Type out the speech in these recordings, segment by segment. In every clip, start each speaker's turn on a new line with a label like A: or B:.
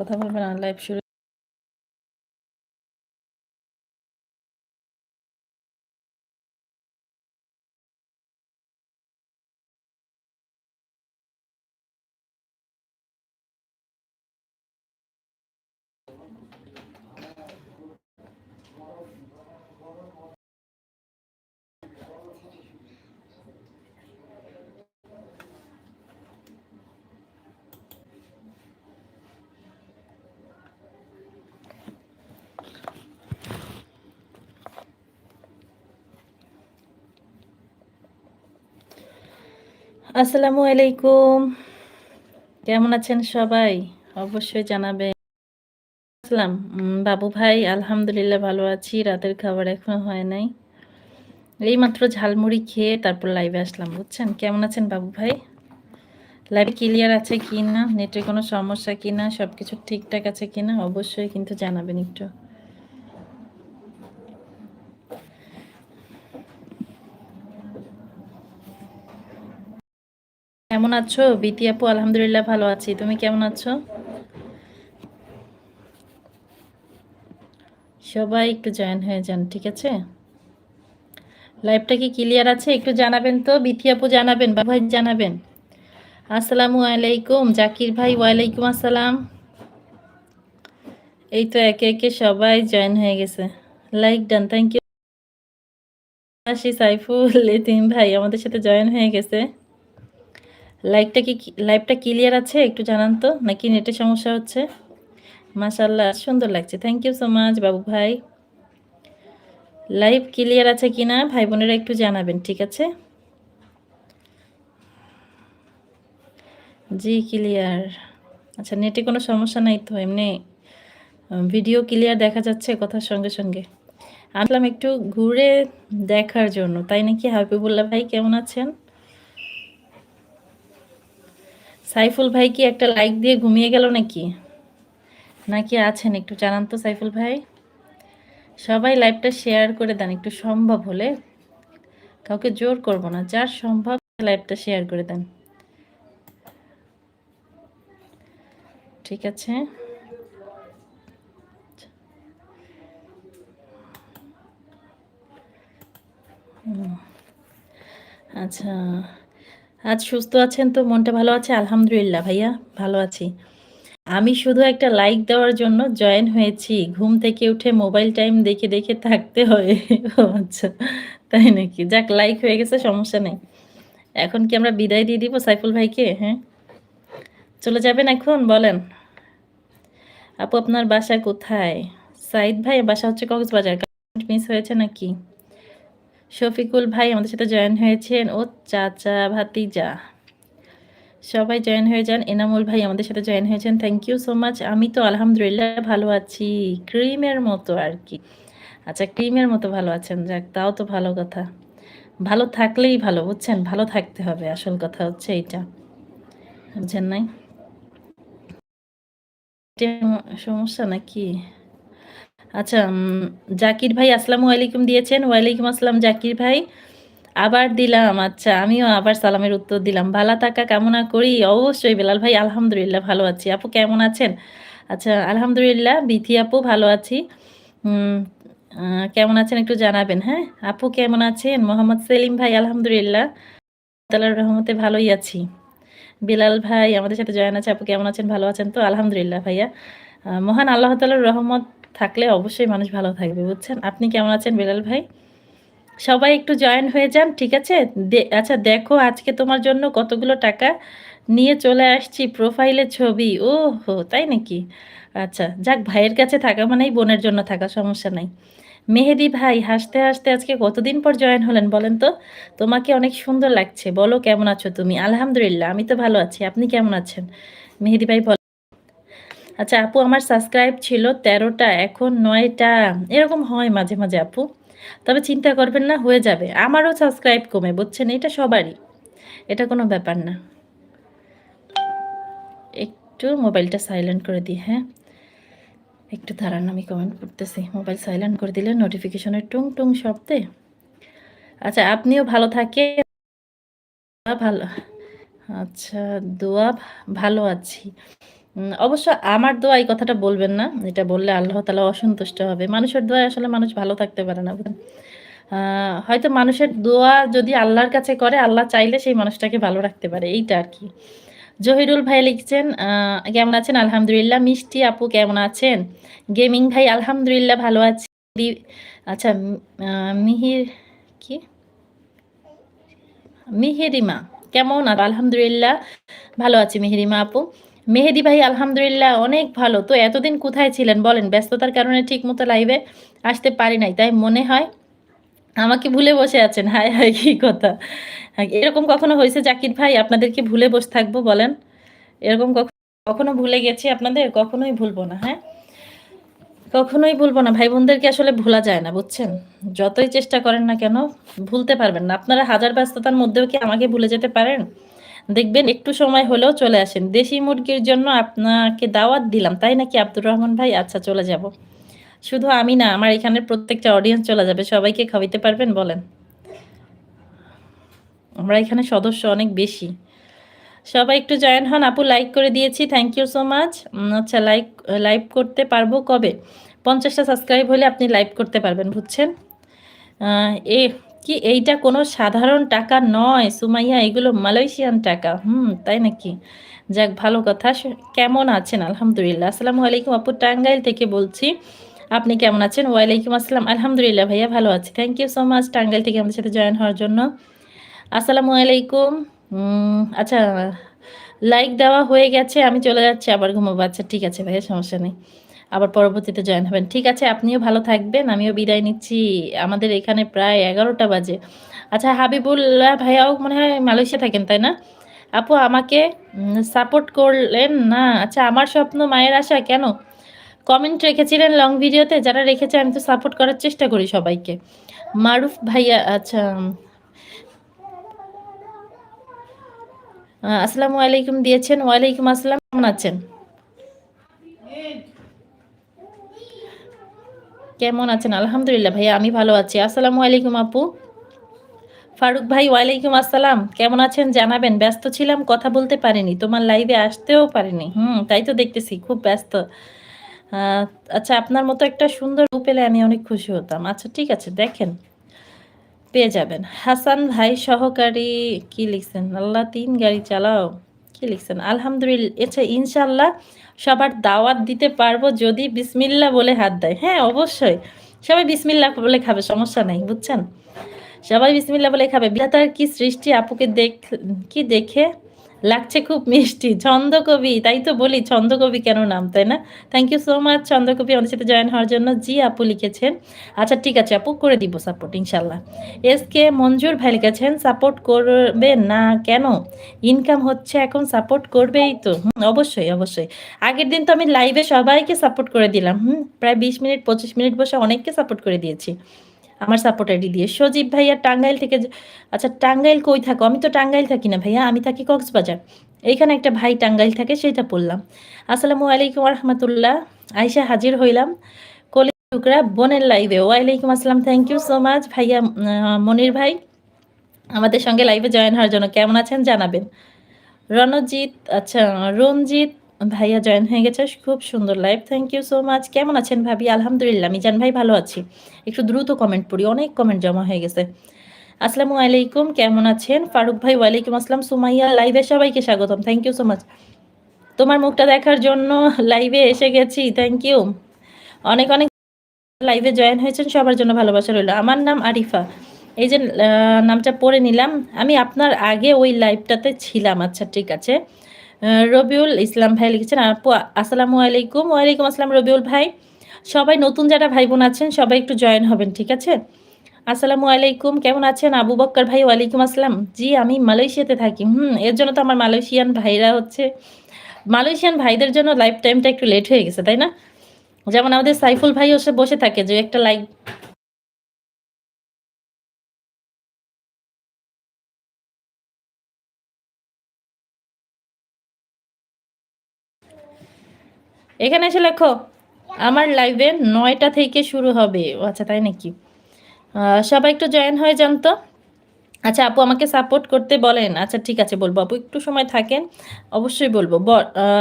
A: কথা বলবেন না লাইভ শুরু আসসালামু আলাইকুম। কেমন আছেন সবাই? অবশ্যই জানাবে আসসালাম বাবু ভাই, আলহামদুলিল্লাহ ভালো আছি। রাতের খাবার এখনও হয় নাই। এই মাত্র ঝালমুড়ি খেয়ে তারপর লাইভে আসলাম, বুঝছেন? কেমন আছেন বাবু ভাই? লাইভে ক্লিয়ার আছে কি না নেটের কোনো সমস্যা কি না সব কিছু ঠিকঠাক আছে কি না অবশ্যই কিন্তু জানাবেন একটু। কেমন আছো? বিতি আপু, আলহামদুলিল্লাহ ভালো আছি। তুমি কেমন আছো? সবাই একটু জয়েন হয়ে যান, ঠিক আছে? লাইভটা কি ক্লিয়ার আছে? একটু জানাবেন তো? বিথি আপু জানাবেন বা ভাই জানাবেন? আসসালামু আলাইকুম। জাকির ভাই, ওয়ালাইকুম আসসালাম। এই তো একে একে সবাই জয়েন হয়ে গেছে। লাইক ডান থ্যাংক ইউ আশি সাইফুল এতিম ভাই, আমাদের সাথে জয়েন হয়ে গেছে। লাইভটা কি লাইভটা ক্লিয়ার আছে? একটু জানান তো, নাকি নেটের সমস্যা হচ্ছে? মাশাল্লাহ সুন্দর লাগছে। থ্যাংক ইউ সো মাচ বাবু ভাই। লাইভ ক্লিয়ার আছে কি না ভাই বোনেরা একটু জানাবেন, ঠিক আছে? জি ক্লিয়ার আচ্ছা নেটে কোনো সমস্যা নাই তো, এমনি ভিডিও ক্লিয়ার দেখা যাচ্ছে কথার সঙ্গে সঙ্গে। আসলাম একটু ঘুরে দেখার জন্য, তাই নাকি হাবিবুল্লাহ ভাই, কেমন আছেন? সাইফুল ভাই কি একটা লাইক দিয়ে ঘুমিয়ে গেল নাকি? নাকি আছেন? একটু জানান তো সাইফুল ভাই। সবাই লাইভটা শেয়ার করে দেন, একটু সম্ভব হলে। কাউকে জোর করব না, যার সম্ভব লাইভটা শেয়ার করে দেন। ঠিক আছে। আচ্ছা। আজ সুস্থ আছেন তো? মনটা ভালো আছে? আলহামদুলিল্লাহ ভাইয়া, ভালো আছি। আমি শুধু একটা লাইক দেওয়ার জন্য জয়েন হয়েছি। ঘুম থেকে উঠে মোবাইল টাইম দেখে দেখে থাকতে হয়। আচ্ছা তাই নাকি? যাক লাইক হয়ে গেছে, সমস্যা নেই। এখন কি আমরা বিদায় দিয়ে দিব সাইফুল ভাইকে? হ্যাঁ। চলে যাবেন এখন? বলেন। আপু, আপনার বাসা কোথায়? সাইদ ভাই বাসা হচ্ছে কক্সবাজার। মিস হয়েছে নাকি? শফিকুল ভাই আমাদের সাথে জয়েন হয়েছেন ও চাচা ভাতিজা। সবাই জয়েন হয়ে যান। এনামুল ভাই আমাদের সাথে জয়েন হয়েছেন। থ্যাংক ইউ সো মাচ আমি তো আলহামদুলিল্লাহ ভালো আছি। ক্রিমের মতো আর কি। আচ্ছা ক্রিমের মতো ভালো আছেন। যাক, তাও তো ভালো কথা। ভালো থাকলেই ভালো, বুঝছেন? ভালো থাকতে হবে। আসল কথা হচ্ছে এইটা। বুঝছেন নাই? সমস্যা নাকি? আচ্ছা জাকির ভাই, আসসালামু আলাইকুম দিয়েছেন। ওয়ালাইকুম আসসালাম জাকির ভাই। আবার দিলাম আচ্ছা আমিও আবার সালামের উত্তর দিলাম। ভালো থাকা, কামনা করি। অবশ্যই বেলাল ভাই, আলহামদুলিল্লাহ ভালো আছি। আপু কেমন আছেন? আচ্ছা আলহামদুলিল্লাহ, বিথি আপু ভালো আছি। কেমন আছেন একটু জানাবেন হ্যাঁ? আপু কেমন আছেন? মোহাম্মদ সেলিম ভাই, আলহামদুলিল্লাহ। রহমতে ভালোই আছি। বিলাল ভাই, আমাদের সাথে জয়েন আছে। আপু কেমন আছেন? ভালো আছেন তো? আলহামদুলিল্লাহ ভাইয়া। মহান আল্লাহ তালার রহমত থাকলে অবশ্যই মানুষ ভালো থাকবে, বুঝছেন? আপনি কেমন আছেন বিলাল ভাই? সবাই একটু জয়েন হয়ে যান, ঠিক আছে? আচ্ছা দেখো আজকে তোমার জন্য কতগুলো টাকা নিয়ে চলে আসছি প্রোফাইলে ছবি। ও হো তাই নাকি? আচ্ছা যাক, ভাইয়ের কাছে থাকা মানেই বোনের জন্য থাকা, সমস্যা নাই। মেহেদি ভাই, হাসতে হাসতে আজকে কতদিন পর জয়েন হলেন বলেন তো? তোমাকে অনেক সুন্দর লাগছে, বলো কেমন আছো তুমি? আলহামদুলিল্লাহ, আমি তো ভালো আছি, আপনি কেমন আছেন? মেহেদি ভাই আচ্ছা আপু, আমার সাবস্ক্রাইব ছিল তেরোটা, এখন নয়টা। এরকম হয় মাঝে মাঝে, আপু। তবে চিন্তা করবেন না, হয়ে যাবে। আমারও সাবস্ক্রাইব কমে, বুঝছেন? এটা সবারই। এটা কোনো ব্যাপার না। একটু মোবাইলটা সাইলেন্ট করে দিই হ্যাঁ? একটু দাঁড়ান, আমি কমেন্ট করতেছি। মোবাইল সাইলেন্ট করে দিলে নোটিফিকেশনের টুং টুং শব্দে। আচ্ছা আপনিও ভালো থাকে ভালো আচ্ছা দোয়া ভালো আছি। অবশ্য আমার দোয়া এই কথাটা বলবেন না। এটা বললে আল্লাহ তালা অসন্তুষ্ট হবে। মানুষের দোয়া আসলে মানুষ ভালো থাকতে পারে না হয়তো মানুষের দোয়া যদি আল্লাহর কাছে করে, আল্লাহ চাইলে সেই মানুষটাকে ভালো রাখতে পারে, এইটা আর কি। জহিরুল ভাই লিখছেন কেমন আছেন? আলহামদুলিল্লাহ। মিষ্টি আপু কেমন আছেন? গেমিং ভাই, আলহামদুলিল্লাহ ভালো আছি। আচ্ছা মিহির, কি? মিহিরিমা, কেমন? আর আলহামদুলিল্লাহ, ভালো আছি মেহেরিমা আপু। মেহেদি ভাই, আলহামদুলিল্লাহ, অনেক ভালো। তো এতদিন কোথায় ছিলেন বলেন? ব্যস্ততার কারণে ঠিক মতো লাইভে আসতে পারি নাই। তাই মনে হয় আমাকে ভুলে বসে আছেন। হায় হায়, কি কথা। এরকম কখনো হয়েছে? জাকির ভাই, আপনাদেরকে ভুলে বসে থাকব বলেন। এরকম কখ- কখনো ভুলে গেছি আপনাদের? কখনোই ভুলবো না হ্যাঁ? কখনোই ভুলবো না। ভাই বোনদেরকে আসলে ভোলা যায় না, বুঝছেন? যতই চেষ্টা করেন না কেন, ভুলতে পারবেন না। আপনারা হাজার ব্যস্ততার মধ্যেও কি আমাকে ভুলে যেতে পারেন? দেখবেন একটু সময় হলেও চলে আসেন। দেশি মুরগির জন্য আপনাকে দাওয়াত দিলাম, তাই নাকি আব্দুর রহমান ভাই? আচ্ছা চলে যাব। শুধু আমি না, আমার এখানে প্রত্যেকটা অডিয়েন্স চলে যাবে। সবাইকে খাওয়াইতে পারবেন, বলেন। আমরা এখানে সদস্য অনেক বেশি। সবাই একটু জয়েন হন। আপু লাইক করে দিয়েছি। থ্যাংক ইউ সো মাচ আচ্ছা লাইক লাইভ করতে পারব কবে? পঞ্চাশটা সাবস্ক্রাইব হলে আপনি লাইভ করতে পারবেন, বুঝছেন? এ কি এইটা কোনো সাধারণ টাকা নয়? সুমাইয়া, এগুলো মালয়েশিয়ান টাকা। হুম, তাই নাকি? যাক, ভালো কথা। কেমন আছেন? আলহামদুলিল্লাহ। আসসালামু আলাইকুম আপু টাঙ্গাইল থেকে বলছি। আপনি কেমন আছেন? ওয়ালাইকুম আসসালাম। আলহামদুলিল্লাহ, ভাইয়া ভালো আছি। Thank you so much Tangail থেকে আমাদের সাথে জয়েন হওয়ার জন্য। আসসালামু আলাইকুম। আচ্ছা লাইক দেওয়া হয়ে গেছে, আমি চলে যাচ্ছি, আবার ঘুমাবো। আচ্ছা ঠিক আছে ভাইয়া, সমস্যা নেই। আবার পরবর্তীতে জয়েন হবেন। ঠিক আছে, আপনিও ভালো থাকবেন, আমিও বিদায় নিচ্ছি। আমাদের এখানে প্রায় এগারোটা বাজে। আচ্ছা হাবিবুল্লাহ ভাইয়াও মনে হয় মালয়েশিয়া থাকেন, তাই না? আপু, আমাকে সাপোর্ট করলেন না। আচ্ছা আমার স্বপ্ন মায়ের আশা কেন? কমেন্ট রেখেছিলেন লং ভিডিওতে যারা রেখেছে, আমি তো সাপোর্ট করার চেষ্টা করি সবাইকে। মারুফ ভাইয়া আচ্ছা আসসালামু আলাইকুম দিয়েছেন। ওয়ালাইকুম আসসালাম, কেমন আছেন? কেমন আছেন? আলহামদুলিল্লাহ ভাইয়া, আমি ভালো আছি। আসসালামু আলাইকুম আপু। ফারুক ভাই, ওয়ালাইকুম আসসালাম। কেমন আছেন? জানাবেন। ব্যস্ত ছিলাম, কথা বলতে পারিনি। তোমার লাইভে আসতেও পারিনি। হুম, তাই তো দেখতেছি, খুব ব্যস্ত। আচ্ছা আপনার মতো একটা সুন্দর পেলে আমি অনেক খুশি হতাম। আচ্ছা ঠিক আছে, দেখেন। পেয়ে যাবেন। হাসান ভাই, সহকারী, কি লিখছেন? আল্লাহ, তিন গাড়ি চালাও। কি লিখছেন? আলহামদুলিল্লাহ আচ্ছা ইনশাল্লাহ সবার দাওয়াত দিতে পারব যদি বিসমিল্লা বলে হাত দেয়। হ্যাঁ অবশ্যই। সবাই বিসমিল্লা বলে খাবে, সমস্যা নাই, বুঝছেন? সবাই বিসমিল্লা বলে খাবে। বিধাতার কি সৃষ্টি? আপুকে দেখ, কি দেখে? লাগছে খুব মিষ্টি। ছন্দকবি তাই তো বলি ছন্দকবি কেন নাম তাই না? Thank you so much Chhondokobi আমাদের সাথে জয়েন হওয়ার জন্য। জি আপু লিখেছেন। আচ্ছা ঠিক আছে আপু করে দিব সাপোর্ট ইনশাল্লাহ। এস কে মঞ্জুর ভাই লিখেছেন সাপোর্ট করবে না কেন? ইনকাম হচ্ছে এখন সাপোর্ট করবেই তো। হুম, অবশ্যই অবশ্যই। আগের দিন তো আমি লাইভে সবাইকে সাপোর্ট করে দিলাম। হুম প্রায় বিশ মিনিট পঁচিশ মিনিট বসে অনেককে সাপোর্ট করে দিয়েছি। আমার সাপোর্ট আইডি দিয়ে। সজীব ভাইয়া, টাঙ্গাইল থেকে আচ্ছা টাঙ্গাইল কই থাকো? আমি তো টাঙ্গাইল থাকি না ভাইয়া, আমি থাকি কক্সবাজার। এইখানে একটা ভাই টাঙ্গাইল থাকে সেটা পড়লাম আসসালামু আলাইকুম রহমতুল্লাহ আয়সা হাজির হইলাম। কলি টুকরা বোনের লাইভে ওয়ালাইকুম আসসালাম থ্যাংক ইউ সো মাচ ভাইয়া মনির ভাই, আমাদের সঙ্গে লাইভে জয়েন হওয়ার জন্য কেমন আছেন জানাবেন। রণজিৎ আচ্ছা রঞ্জিত ভাইয়া জয়েন হয়ে গেছে, খুব সুন্দর live thank you so much কেমন আছেন ভাবি? আলহামদুলিল্লাহ, মিজান ভাই ভালো আছি। একটু দ্রুত কমেন্ট পড়ি, অনেক কমেন্ট জমা হয়ে গেছে। আসসালামু আলাইকুম, কেমন আছেন? ফারুক ভাই, ওয়ালাইকুম আসসালাম। সুমাইয়া লাইভে সবাইকে স্বাগতম থ্যাংক ইউ সো মাচ তোমার মুখটা দেখার জন্য লাইভে এসে গেছি থ্যাংক ইউ অনেক অনেক লাইভে জয়েন হয়েছেন, সবার জন্য ভালোবাসা রইল। আমার নাম আরিফা। এই যে নামটা পড়ে নিলাম। আমি আপনার আগে ওই লাইভটাতে ছিলাম। আচ্ছা ঠিক আছে। রবিউল ইসলাম ভাই লিখেছেন, আপু, আসসালামু আলাইকুম। ওয়ালাইকুম আসসালাম রবিউল ভাই। সবাই নতুন যারা ভাই বোন আছেন, সবাই একটু জয়েন হবেন, ঠিক আছে? আসসালামু আলাইকুম, কেমন আছেন? আবু বক্কর ভাই, ওয়ালাইকুম আসসালাম। জি, আমি মালয়েশিয়াতে থাকি। হুম, এর জন্য তো আমার মালয়েশিয়ান ভাইরা হচ্ছে, মালয়েশিয়ান ভাইদের জন্য লাইফ টাইমটা একটু লেট হয়ে গেছে, তাই না? যেমন আমাদের সাইফুল ভাই ওসে বসে থাকে, যে একটা লাইক এখানে এসে লেখো, আমার লাইভে নয়টা থেকে শুরু হবে। ও আচ্ছা তাই নাকি? সবাই একটু জয়েন হয়ে যান তো। আচ্ছা আপু আমাকে সাপোর্ট করতে বলেন। আচ্ছা ঠিক আছে, বলব। আপু, একটু সময় থাকেন, অবশ্যই বলব।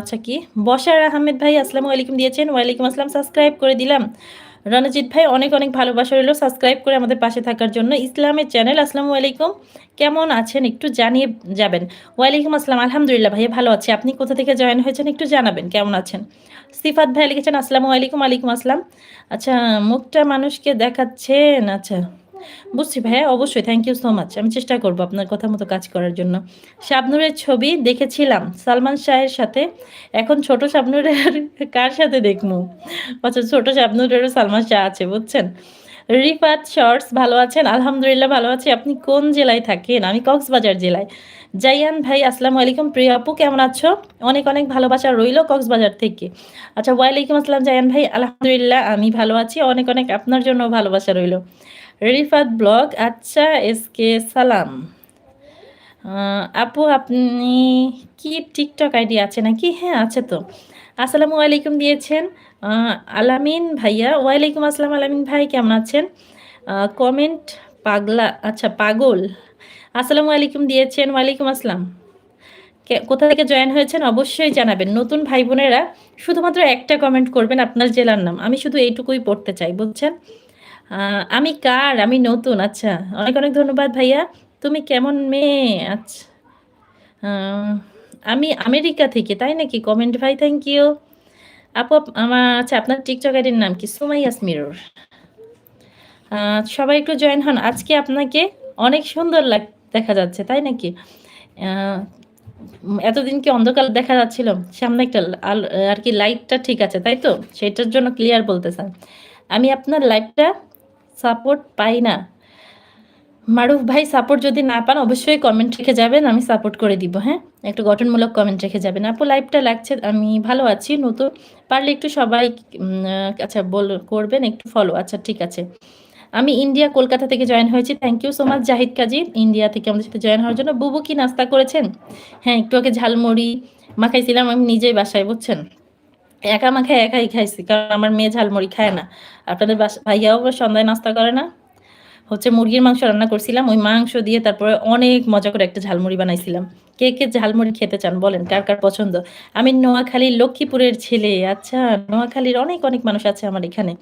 A: আচ্ছা কি? বসার আহমেদ ভাই, আসসালামু আলাইকুম দিয়েছেন। ওয়ালাইকুম আসসালাম সাবস্ক্রাইব করে দিলাম। রণজিৎ ভাই, অনেক অনেক ভালোবাসা রইল। সাবস্ক্রাইব করে আমাদের পাশে থাকার জন্য ইসলামের চ্যানেল আসসালামু আলাইকুম। কেমন আছেন? একটু জানিয়ে যাবেন। ওয়ালাইকুম আসসালাম। আলহামদুলিল্লাহ ভাইয়া ভালো আছি। আপনি কোথা থেকে জয়েন হয়েছেন একটু জানাবেন। কেমন আছেন? সিফাত ভাই লিখেছেন, আসসালামু আলাইকুম আলাইকুম আসসালাম। আচ্ছা মুখটা মানুষকে দেখাচ্ছেন। আচ্ছা। বুঝছি ভাইয়া, অবশ্যই থ্যাংক ইউ সো মাচ আমি চেষ্টা করব আপনার কথা মতো কাজ করার জন্য। শাবনুরের ছবি দেখেছিলাম, সালমান শাহের সাথে। এখন ছোট শাবনুরের কার সাথে দেখমু আচ্ছা ছোট শাবনুরেরও সালমান শাহ আছে, বুঝছেন? রিফাত শর্টস, ভালো আছেন? আলহামদুলিল্লাহ, ভালো আছি। আপনি কোন জেলায় থাকেন? আমি কক্সবাজার জেলায়। জাইয়ান ভাই, আসসালামু আলাইকুম। প্রিয় আপু, কেমন আছো? অনেক অনেক ভালোবাসা রইল কক্সবাজার থেকে। আচ্ছা ওয়ালাইকুম আসসালাম জায়ান ভাই। আলহামদুলিল্লাহ, আমি ভালো আছি। অনেক অনেক আপনার জন্য ভালোবাসা রইল। রিফাত ব্লগ। আচ্ছা এসকে সালাম। আপু আপনি কি টিকটক আইডি আছে নাকি? হ্যাঁ আছে তো। আসসালামু আলাইকুম দিয়েছেন। আলামিন ভাইয়া ওয়ালাইকুম আসসালাম আলামিন ভাই কেমন আছেন? কমেন্ট পাগলা আচ্ছা পাগল। আসসালামু আলাইকুম দিয়েছেন ওয়ালাইকুম আসসালাম। কে- কোথা থেকে জয়েন হয়েছেন অবশ্যই জানাবেন। নতুন ভাই বোনেরা শুধুমাত্র একটা কমেন্ট করবেন আপনার জেলার নাম। আমি শুধু এইটুকুই পড়তে চাই বুঝছেন? আহ, আমি কার? আমি নতুন। আচ্ছা অনেক অনেক ধন্যবাদ ভাইয়া। তুমি কেমন মেয়ে? আচ্ছা আমি আমেরিকা থেকে, তাই নাকি? কমেন্ট, ভাই থ্যাংক ইউ আপু আমার আচ্ছা আপনার টিকটক আইডির নাম কি? সুমাইয়াস মিরর। সবাই একটু জয়েন হন। আজকে আপনাকে অনেক সুন্দর লাগ, দেখা যাচ্ছে, তাই নাকি? এতদিন কি অন্ধকার দেখা যাচ্ছিল? সামনে একটা আর কি লাইটটা ঠিক আছে, তাই তো? সেটার জন্য ক্লিয়ার বলতেছেন। আমি আপনার লাইটটা সাপোর্ট পাই না। মারুফ ভাই সাপোর্ট যদি না পান, অবশ্যই কমেন্ট রেখে যাবেন, আমি সাপোর্ট করে দিব হ্যাঁ? একটু গঠনমূলক কমেন্ট রেখে যাবেন। আপু লাইভটা লাগছে, আমি ভালো আছি, নতুন। পারলে একটু সবাই আচ্ছা বল, করবেন, একটু ফলো আচ্ছা ঠিক আছে। আমি ইন্ডিয়া, কলকাতা থেকে জয়েন হয়েছি thank you so much Zahid Kazi. India থেকে আমাদের সাথে জয়েন হওয়ার জন্য। বুবু কি নাস্তা করেছেন? হ্যাঁ একটু আগে ঝালমুড়ি মাখাইছিলাম, আমি নিজেই বাসায়, বুঝছেন? একা মাখায় একাই খাইছি, কারণ আমার মেয়ে ঝালমুড়ি খায় না। আপনাদের ভাইয়াও সন্ধ্যায় নাস্তা করে না। হচ্ছে মুরগির মাংস রান্না করছিলাম, ওই মাংস দিয়ে তারপরে অনেক মজা করে একটা ঝালমুড়ি বানাইছিলাম। কে কে ঝালমুড়ি খেতে চান বলেন, কার কার পছন্দ? আমি নোয়াখালীর লক্ষ্মীপুরের ছেলে আচ্ছা নোয়াখালীর অনেক অনেক মানুষ আছে আমার এখানে।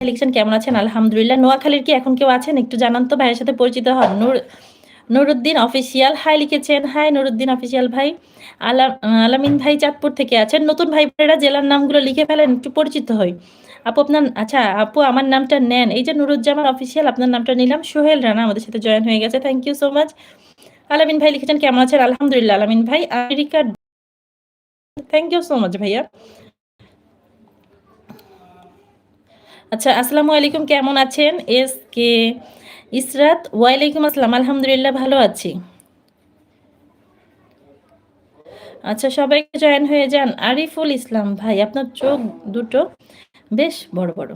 A: লিখছেন, কেমন আছেন? আলহামদুলিল্লাহ। নোয়াখালীর কি এখন কেউ আছেন? একটু জানান তো, ভাইয়ের সাথে পরিচিত হন। নূর নুরুদ্দিন অফিসিয়াল, হাই লিখেছেন। হাই নুরুদ্দিন অফিসিয়াল ভাই। আলা আলামিন ভাই চাঁদপুর থেকে আছেন। নতুন ভাই বোনেরা জেলার নামগুলো লিখে ফেলেন, একটু পরিচিত হই। আপু আপনার আচ্ছা আপু আমার নামটা নেন। এই যে নুরুজ্জামান অফিসিয়াল, আপনার নামটা নিলাম। সোহেল রানা আমাদের সাথে জয়েন হয়ে গেছে। থ্যাংক ইউ সো মাচ আলামিন ভাই লিখেছেন, কেমন আছেন? আলহামদুলিল্লাহ, আলামিন ভাই। America thank you so much ভাইয়া। আচ্ছা আসসালামু আলাইকুম, কেমন আছেন? এস কে ইসরাত, ওয়ালাইকুম আসসালাম। আলহামদুলিল্লাহ, ভালো আছি। আচ্ছা সবাইকে জয়েন হয়ে যান। আরিফুল ইসলাম, ভাই, আপনার চোখ দুটো বেশ বড় বড়।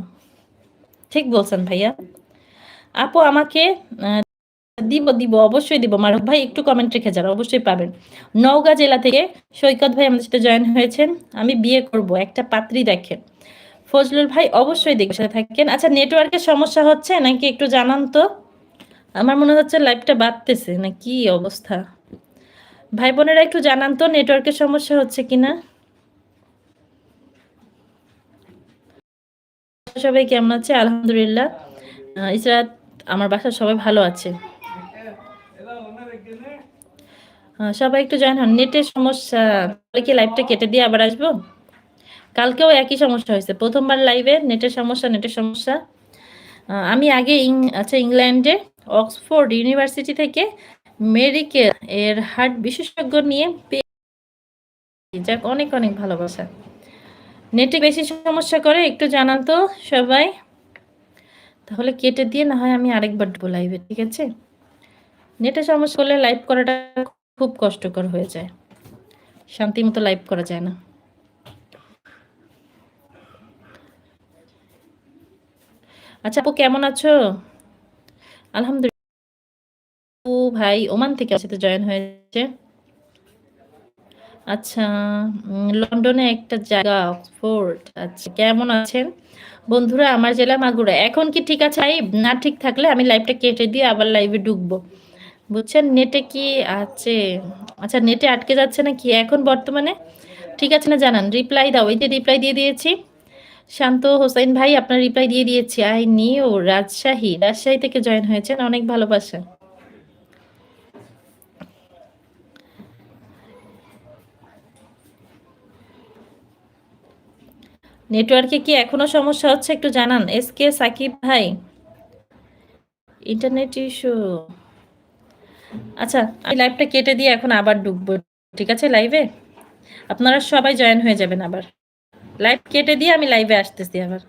A: ঠিক বলছেন, ভাইয়া। আপু, আমাকে দিব দিব, অবশ্যই দিব। মারক ভাই, একটু কমেন্ট রেখে যান, অবশ্যই পাবেন। নওগাঁ জেলা থেকে সৈকত ভাই আমাদের সাথে জয়েন হয়েছেন। আমি বিয়ে করব, একটা পাত্রী দেখেন। ফজলুল ভাই, অবশ্যই সাথে থাকেন। আচ্ছা নেটওয়ার্কের সমস্যা হচ্ছে, নাকি একটু জানান তো? আমার মনে হচ্ছে লাইভটা বাড়তেছে না কি অবস্থা? ভাই বোনেরা একটু জানান তো নেটওয়ার্কের সমস্যা হচ্ছে কিনা সবাই কেমন আছে? আলহামদুলিল্লাহ। ইসরাত, আমার বাসার সবাই ভালো আছে। সবাই একটু জয়েন হন নেটের সমস্যা কি লাইভটা কেটে দিয়ে আবার আসব? কালকেও একই সমস্যা হয়েছে, প্রথমবার লাইভে নেটের সমস্যা নেটের সমস্যা। আমি আগে আচ্ছা ইংল্যান্ডে অক্সফোর্ড ইউনিভার্সিটি থেকে মেডিকেল এর হার্ট বিশেষজ্ঞ নিয়ে যাক, অনেক অনেক ভালোবাসা। নেটে বেশি সমস্যা করে, একটু জানান তো সবাই। তাহলে কেটে দিয়ে না হয় আমি আরেকবার দেবো লাইভে ঠিক আছে? নেটে সমস্যা করলে লাইভ করাটা খুব কষ্টকর হয়ে যায়। শান্তি মতো লাইভ করা যায় না। আচ্ছা আপু, কেমন আছো? আলহামদুলিল্লাহ। আপু ভাই, ওমান থেকে সাথে জয়েন হয়েছে। আচ্ছা লন্ডনে একটা জায়গা, অক্সফোর্ড। আচ্ছা কেমন আছেন? বন্ধুরা, আমার জেলা মাগুরা। এখন কি ঠিক আছে? লাইভ না ঠিক থাকলে আমি লাইভটা কেটে দিয়ে আবার লাইভে ঢুকবো। বুঝছেন? নেটে কি আছে? আচ্ছা নেটে আটকে যাচ্ছে না কি এখন বর্তমানে? ঠিক আছে না জানান? রিপ্লাই দাও। এই যে রিপ্লাই দিয়ে দিয়েছি। শান্ত হোসেন ভাই, আপনার রিপ্লাই দিয়ে দিয়েছি, আই নিউ রাজশাহী। রাজশাহী থেকে জয়েন হয়েছেন, অনেক ভালোবাসা। নেটওয়ার্কে কি এখনও সমস্যা হচ্ছে একটু জানান? এস কে সাকিব ভাই ইন্টারনেট ইস্যু আচ্ছা আমি লাইভটা কেটে দিয়ে এখন আবার ঢুকবো, ঠিক আছে লাইভে আপনারা সবাই জয়েন হয়ে যাবেন আবার। লাইভ কেটে দিয়ে আমি লাইভে আসতেছি আবার।